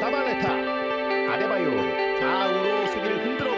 사발레타 아데바요 좌우로 수비를 흔들어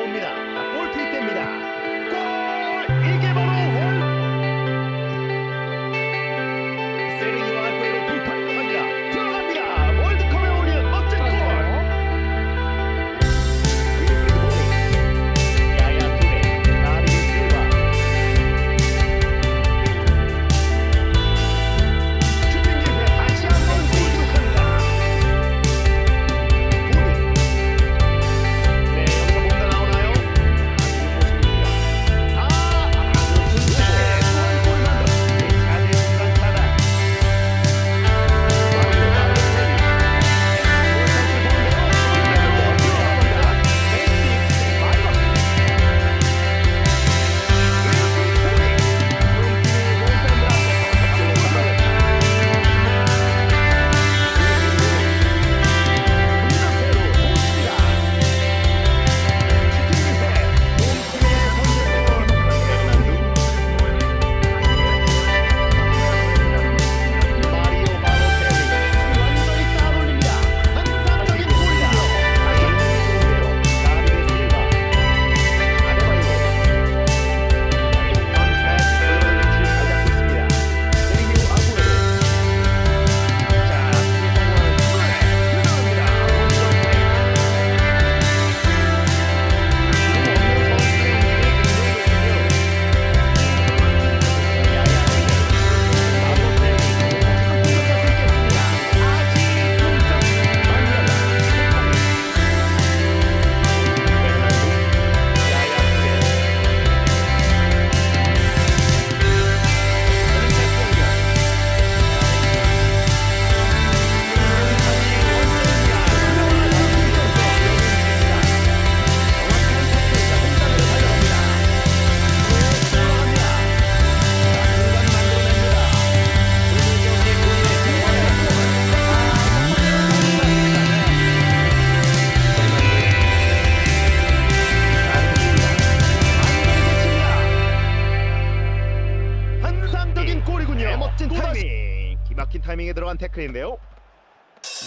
들어간 태클인데요.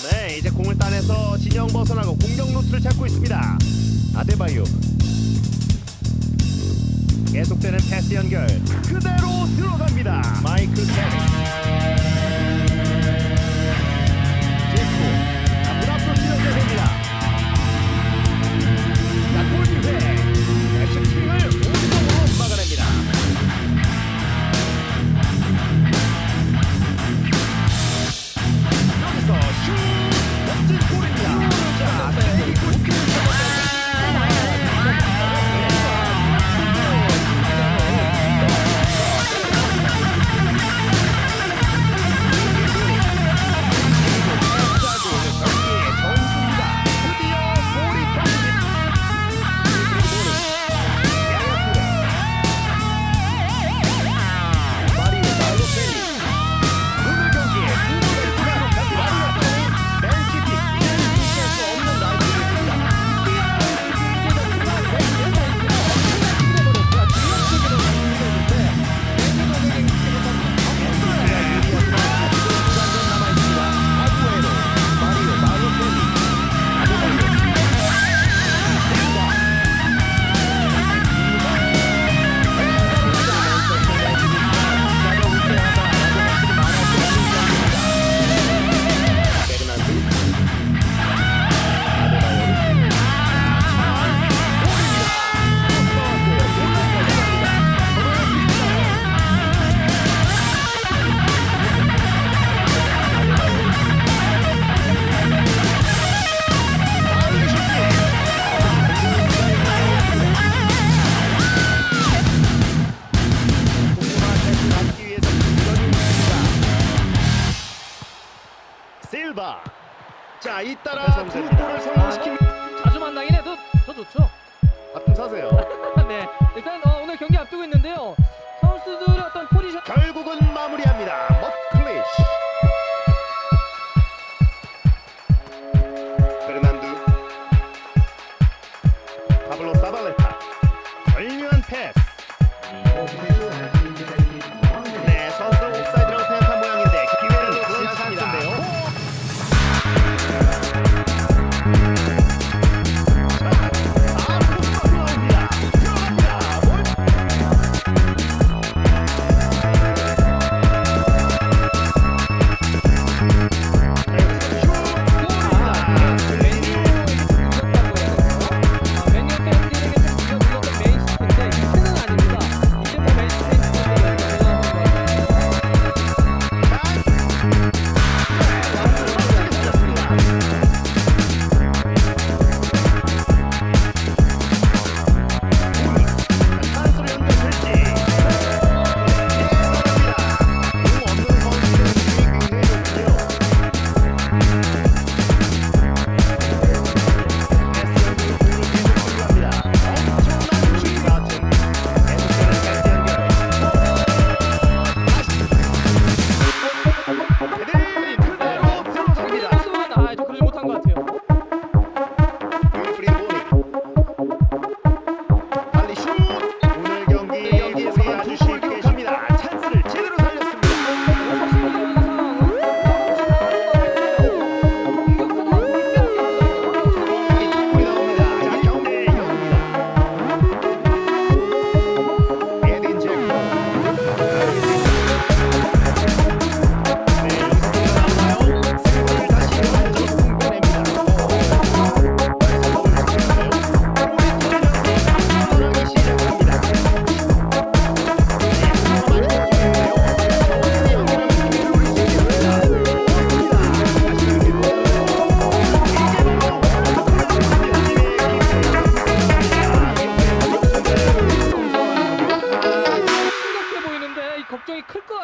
네, 이제 공을 따내서 진영 벗어나고 공격 루트를 찾고 있습니다. 아데바이오. 계속되는 패스 연결. 그대로 들어가.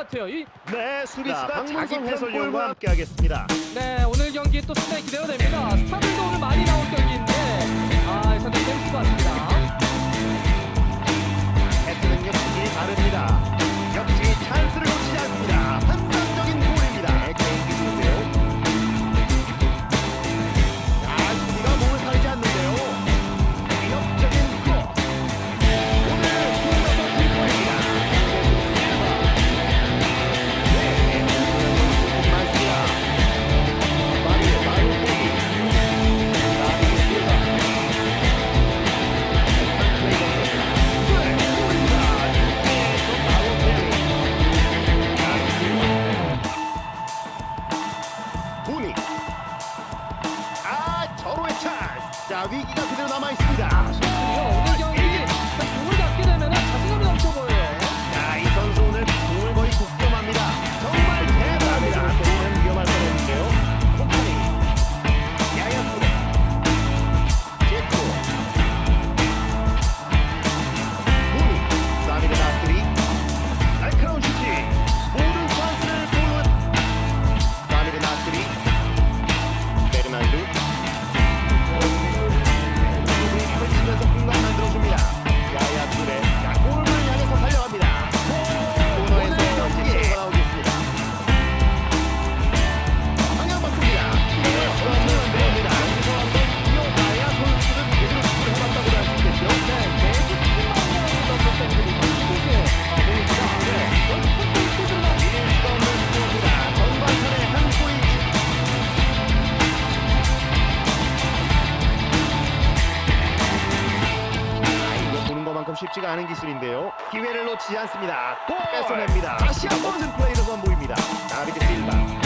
같아요. 이, 네, 수비수가 박문성 해설위원과 함께 하겠습니다. 네, 오늘 경기 또 상당히 기대가 됩니다. 스타들도 오늘 많이 나올 경기인데 아, 상당히 재밌을 것 같습니다. 패스는 역시 다릅니다. 역시 찬스를 놓치지 않습니다. 쉽지가 않은 기술인데요. 기회를 놓치지 않습니다. 뺏어냅니다. 다시 한번 플레이를 선보입니다. 다비드 실바.